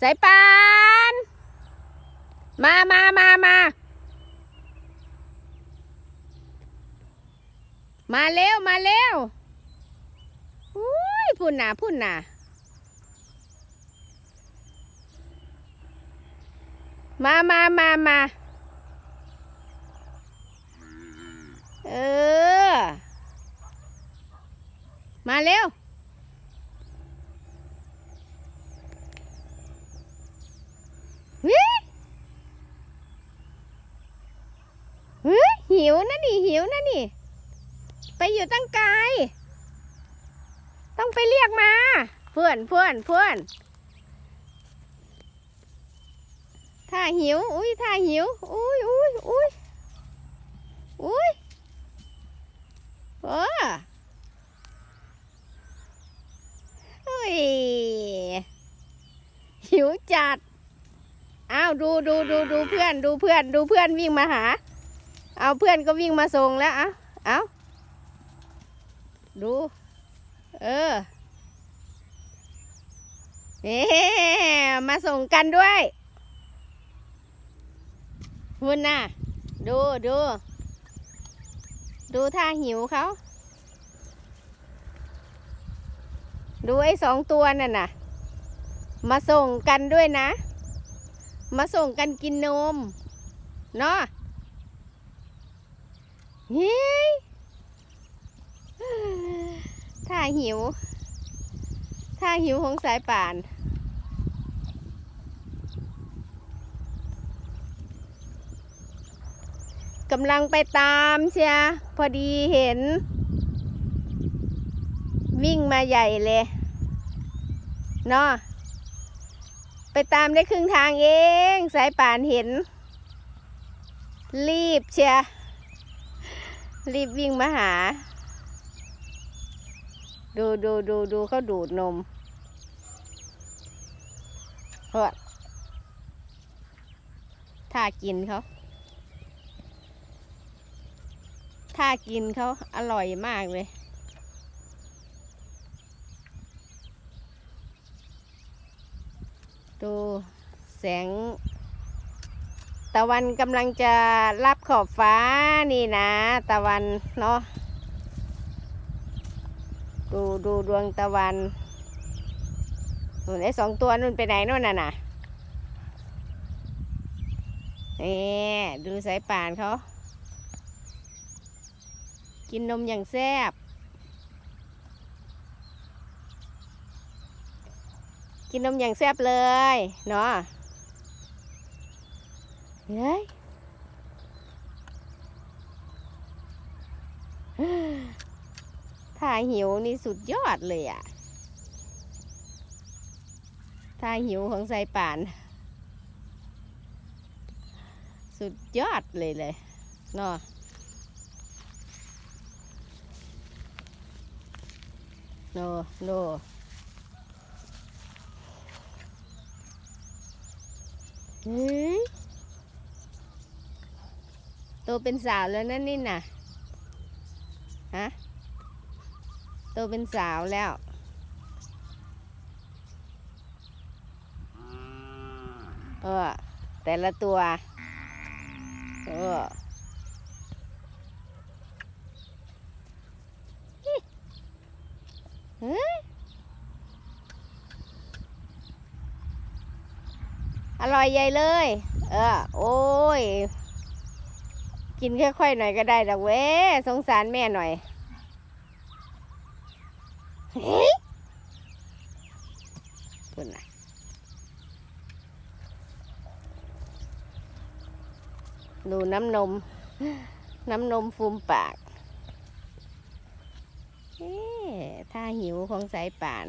สายปาน มามามามา มาเร็ว มาเร็วอุ้ยพุ่นหน่ะพุ่นหน่ะมามามามาเออ มาเร็ว เฮ้ยเฮ้ย หิวนะนี่หิวนะนี่ ไปอยู่ตั้งไกล ต้องไปเรียกมา เพื่อนเพื่อนเพื่อน ถ้าหิว อุ้ยถ้าหิว อุ้ยอุ้ยอุ้ยอุ้ยเอออุ้ยหิวจัด อ้าว ดูดูดูดูเพื่อน ดูเพื่อน ดูเพื่อนวิ่งมาหา เอาเพื่อนก็วิ่งมาส่งแล้วเอาเอาดู เออเอ๊มาส่งกันด้วยหุ่นน่ะ ดูดู ดูท่าหิวเขา ดูไอ้สองตัวนั่นน่ะ มาส่งกันด้วยนะ มาส่งกันกินนม เนาะ เฮ้ยถ้าหิวถ้าหิวของสายป่าน กำลังไปตามเชียพอดีเห็น วิ่งมาใหญ่เลยเนาะไปตามได้ครึ่งทางเอง สายป่านเห็น รีบเชีย รีบวิ่งมาหา ดูดูดูดูเขาดูดนมเพราะถ้ากินเขาถ้ากินเขาอร่อยมากเลยดูแสง ตะวันกำลังจะรับ ขอบฟ้านี่นะ ตะวันเนาะดูดูดวงตะวันนู่นไอ้สองตัวนู่นไปไหนนู่นน่ะน่ะนี่ดูสายป่านเขา กินนมอย่างแซ่บ กินนมอย่างแซ่บเลย เนาะเฮ้ย ถ้าหิวนี่สุดยอดเลยอะ ถ้าหิวของสายป่าน สุดยอดเลยเลยเนาะโนโนเฮ้ยโตเป็นสาวแล้วนั่นนี่น่ะ ฮะ โตเป็นสาวแล้ว เออ แต่ละตัว เออเฮ้ยอร่อยใหญ่เลย เออ โอ้ย กินค่อยๆหน่อยก็ได้ดอกเว้ สงสารแม่หน่อย เฮ้ยคุนนะดูน้ำนม น้ำนมฟูมปากเอ๊ะถ้าหิวของสายป่าน